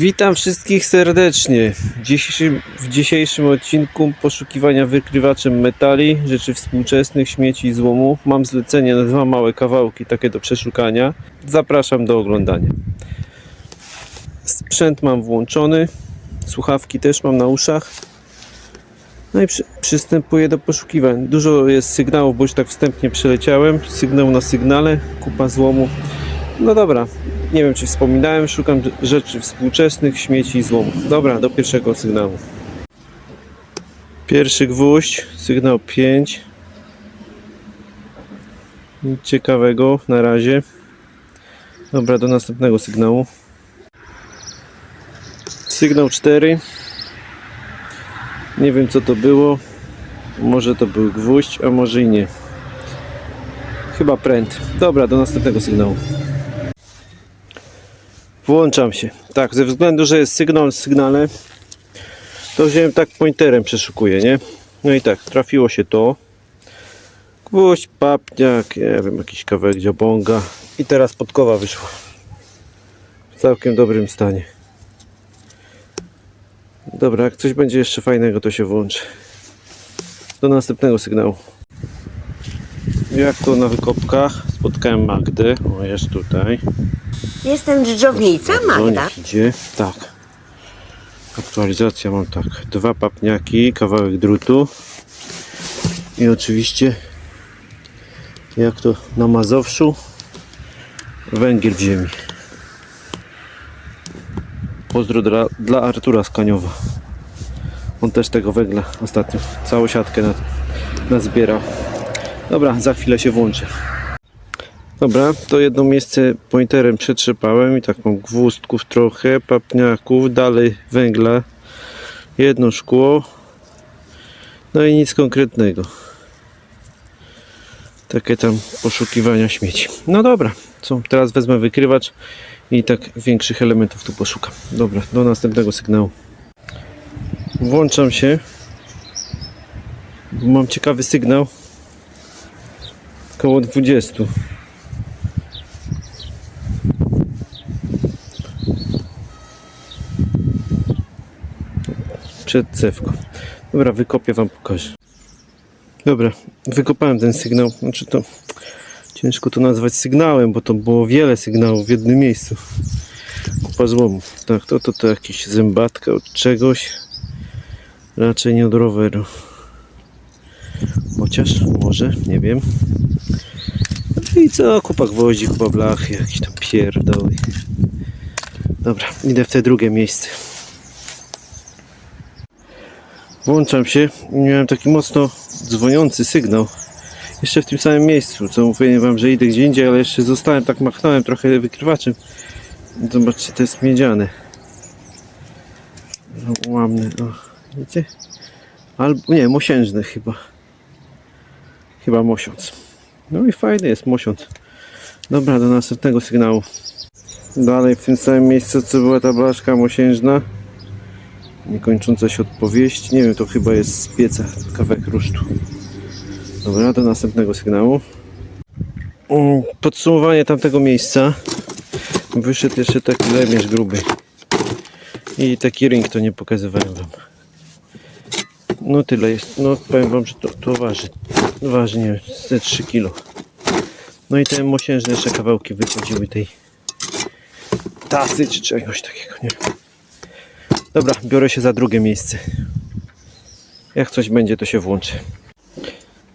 Witam wszystkich serdecznie. W dzisiejszym, odcinku poszukiwania wykrywaczem metali, rzeczy współczesnych, śmieci i złomu mam zlecenie na dwa małe kawałki, takie do przeszukania. Zapraszam do oglądania. Sprzęt mam włączony, słuchawki też mam na uszach. No i przy, przystępuję do poszukiwań. Dużo jest sygnałów, bo już tak wstępnie przeleciałem. Sygnał na sygnale, kupa złomu. No dobra, nie wiem czy wspominałem, szukam rzeczy współczesnych, śmieci i złomu. Dobra, do pierwszego sygnału. Pierwszy gwóźdź, sygnał 5. Nic ciekawego na razie. Dobra, do następnego sygnału. Sygnał 4. Nie wiem co to było. Może to był gwóźdź, a może i nie. Chyba pręt. Dobra, do następnego sygnału. Włączam się. Tak, ze względu, że jest sygnał w sygnale, to wziąłem tak pointerem przeszukuję, nie? No i tak, trafiło się to. Gwóźdź, papniak, nie wiem, jakiś kawałek dziobąga. I teraz podkowa wyszła. W całkiem dobrym stanie. Dobra, jak coś będzie jeszcze fajnego, to się włączy. Do następnego sygnału. Jak to na wykopkach? Spotkałem Magdę. O, jest tutaj. Jestem dżdżownica, Magda. niech idzie. Tak. Aktualizacja mam tak. Dwa papniaki, kawałek drutu. I oczywiście jak to na Mazowszu węgiel w ziemi. Pozdro dla, dla Artura Skaniowa. On też tego węgla ostatnio całą siatkę nazbierał. Dobra, za chwilę się włączę. Dobra, to jedno miejsce pointerem przetrzepałem i tak mam trochę, papniaków, dalej węgla, jedno szkło, no i nic konkretnego. Takie tam poszukiwania śmieci. No dobra, co, teraz wezmę wykrywacz i tak większych elementów tu poszukam. Dobra, do następnego sygnału. Włączam się. Mam ciekawy sygnał. Koło 20. przed cewką. Dobra, wykopię wam pokażę. Dobra, wykopałem ten sygnał. Znaczy to ciężko to nazwać sygnałem, bo to było wiele sygnałów w jednym miejscu. Kupa złomu. Tak, to to, to jakiś zębatka od czegoś. Raczej nie od roweru. Chociaż może, nie wiem. No I co? Kupa gwoździ, kupa blachy, jakieś tam pierdoły. Dobra, idę w te drugie miejsce. Włączam się i miałem taki mocno dzwoniący sygnał. Jeszcze w tym samym miejscu, co mówiłem wam, że idę gdzie indziej, ale jeszcze zostałem, tak machnąłem trochę wykrywaczem. Zobaczcie, to jest miedziane. No, Ułamne, o, widzicie? Albo, nie, mosiężne chyba. Chyba mosiąc. No i fajny jest mosiąc. Dobra, do następnego sygnału. Dalej w tym samym miejscu, co była ta blaszka mosiężna niekończąca się odpowiedź. Nie wiem, to chyba jest z pieca kawałek rusztu. Dobra, do następnego sygnału. Podsumowanie tamtego miejsca. Wyszedł jeszcze taki lemierz gruby. I taki ring to nie pokazywałem wam. No tyle jest. No powiem wam, że to, to waży. Waży, nie wiem, ze 3 kg. No i te mosiężne jeszcze kawałki wychodziły tej tacy czy czegoś takiego, nie wiem. Dobra, biorę się za drugie miejsce. Jak coś będzie, to się włączy.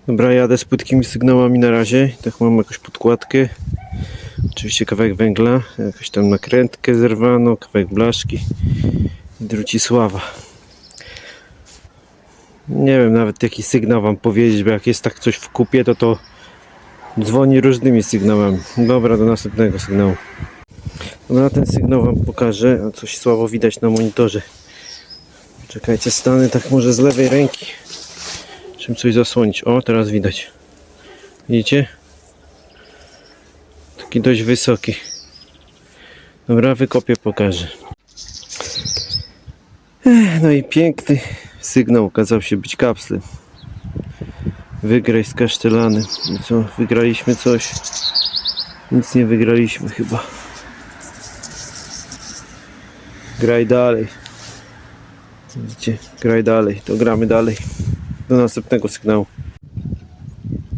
Dobra, jadę z płytkimi sygnałami na razie. Tak mam jakąś podkładkę. Oczywiście kawałek węgla, jakąś tam nakrętkę zerwano, kawałek blaszki i drucisława. Nie wiem nawet jaki sygnał wam powiedzieć, bo jak jest tak coś w kupie, to to dzwoni różnymi sygnałami. Dobra, do następnego sygnału. Dobra, ten sygnał wam pokażę, coś słabo widać na monitorze. Czekajcie, stanę tak może z lewej ręki. Czym coś zasłonić. O, teraz widać. Widzicie? Taki dość wysoki. Dobra, wykopię, pokażę. No i piękny sygnał okazał się być kapslem. Wygraj z kasztelanem. Co, wygraliśmy coś? Nic nie wygraliśmy chyba. Graj dalej. Widzicie, graj dalej, to gramy dalej. Do następnego sygnału.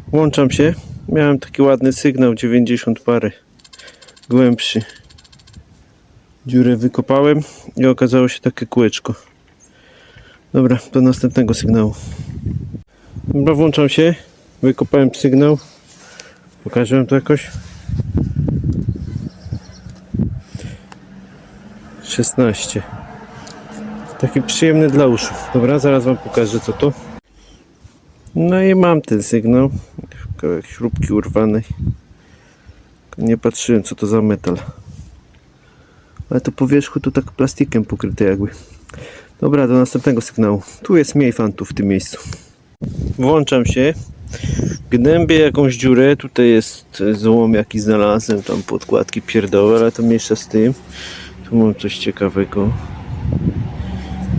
Włączam się. Miałem taki ładny sygnał, 90 parę. Głębszy. Dziurę wykopałem i okazało się takie kółeczko. Dobra, do następnego sygnału. Dobra, włączam się. Wykopałem sygnał. Pokażę to jakoś. 16. Taki przyjemny dla uszu. Dobra, zaraz wam pokażę co to. No i mam ten sygnał. Kawałek śrubki urwanej. Nie patrzyłem co to za metal. Ale to po wierzchu to tak plastikiem pokryte jakby. Dobra, do następnego sygnału. Tu jest mniej fantów w tym miejscu. Włączam się. Gnębię jakąś dziurę. Tutaj jest złom jaki znalazłem. Tam podkładki pierdowe, ale to mniejsza z tym. Tu mam coś ciekawego.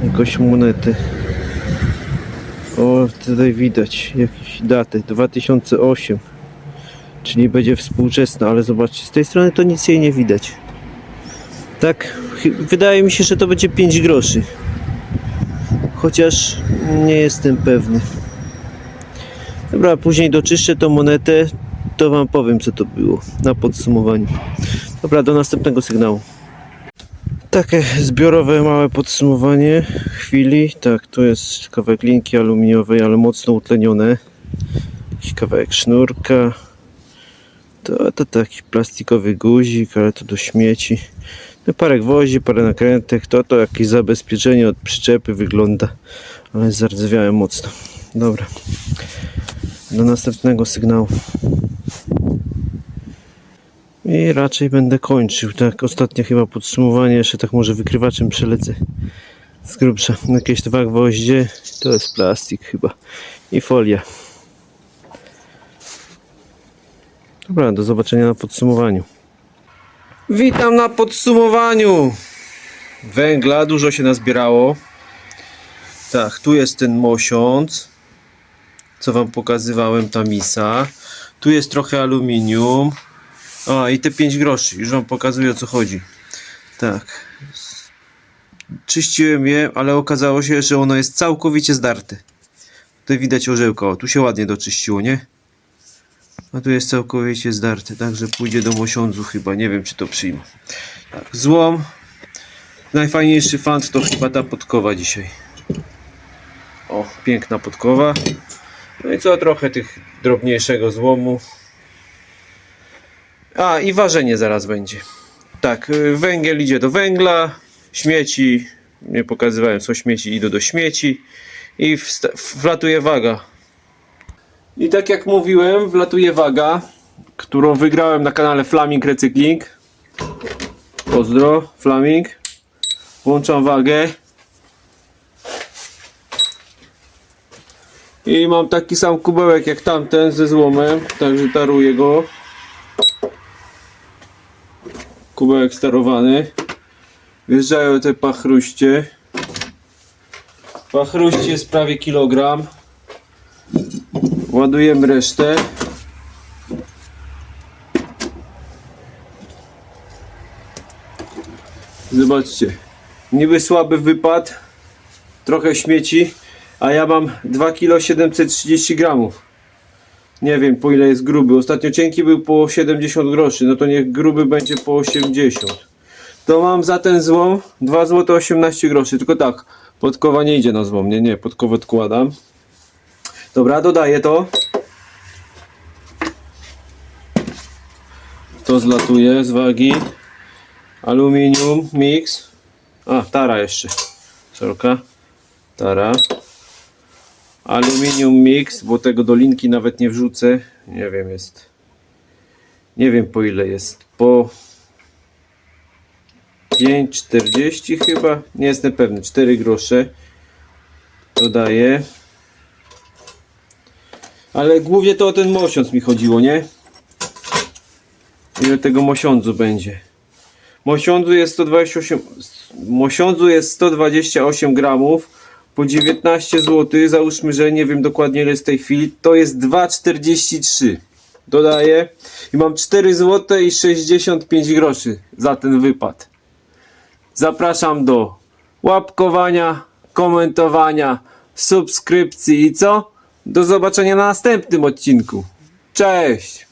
Jakąś monetę. O, tutaj widać jakieś daty. 2008. Czyli będzie współczesna, ale zobaczcie, z tej strony to nic jej nie widać. Tak, wydaje mi się, że to będzie 5 groszy. Chociaż nie jestem pewny. Dobra, później doczyszczę tą monetę, to wam powiem co to było na podsumowaniu. Dobra, do następnego sygnału. Takie zbiorowe małe podsumowanie chwili. Tak, tu jest kawałek linki aluminiowej, ale mocno utlenione. Jakiś kawałek sznurka. To, to taki plastikowy guzik, ale to do śmieci. No, parę gwoździ, parę nakrętek. To to jakieś zabezpieczenie od przyczepy wygląda, ale zardzewiałem mocno. Dobra. Do następnego sygnału. I raczej będę kończył. Tak, ostatnie chyba podsumowanie. Jeszcze tak może wykrywaczem przelecę z grubsza. Jakieś dwa gwoździe. To jest plastik chyba. I folia. Dobra, do zobaczenia na podsumowaniu. Witam na podsumowaniu. Węgla dużo się nazbierało. Tak, tu jest ten mosiąc, co wam pokazywałem, ta misa. Tu jest trochę aluminium. A, i te 5 groszy. Już wam pokazuję o co chodzi. Tak. Czyściłem je, ale okazało się, że ono jest całkowicie zdarte. Tutaj widać orzełko. O, tu się ładnie doczyściło, nie? A tu jest całkowicie zdarte, także pójdzie do mosiądzu chyba. Nie wiem, czy to przyjmę. Tak, złom. Najfajniejszy fant to chyba ta podkowa dzisiaj. O, piękna podkowa. No i co, trochę tych drobniejszego złomu. A, i ważenie zaraz będzie. Tak, y, węgiel idzie do węgla, śmieci, nie pokazywałem co śmieci, idą do śmieci i wlatuje waga. I tak jak mówiłem, wlatuje waga, którą wygrałem na kanale Flaming Recykling. Pozdro, Flaming. Włączam wagę. I mam taki sam kubełek jak tamten ze złomem, także taruję go. Kubełek sterowany. Wjeżdżają te pachruście. Pachruście jest prawie kilogram. Ładujemy resztę. Zobaczcie. Niby słaby wypad. Trochę śmieci. A ja mam 2 kg 730 gramów. Nie wiem po ile jest gruby. Ostatnio cienki był po 70 groszy. No to niech gruby będzie po 80. To mam za ten złom 2 zł 18 groszy. Tylko tak, podkowa nie idzie na złom. Nie, nie, podkowę odkładam. Dobra, dodaję to. To zlatuje z wagi. Aluminium, mix. A, tara jeszcze. Sorka. Tara. Aluminium mix, bo tego do linki nawet nie wrzucę. Nie wiem, jest. Nie wiem po ile jest. Po 5,40 chyba. Nie jestem pewny. 4 grosze. Dodaję. Ale głównie to o ten mosiądz mi chodziło, nie? Ile tego mosiądzu będzie? Mosiądzu jest 128 Mosiądzu jest 128 gramów po 19 zł. Załóżmy, że nie wiem dokładnie ile jest w tej chwili. To jest 2,43. Dodaję i mam 4 zł i 65 groszy za ten wypad. Zapraszam do łapkowania, komentowania, subskrypcji i co? Do zobaczenia na następnym odcinku. Cześć!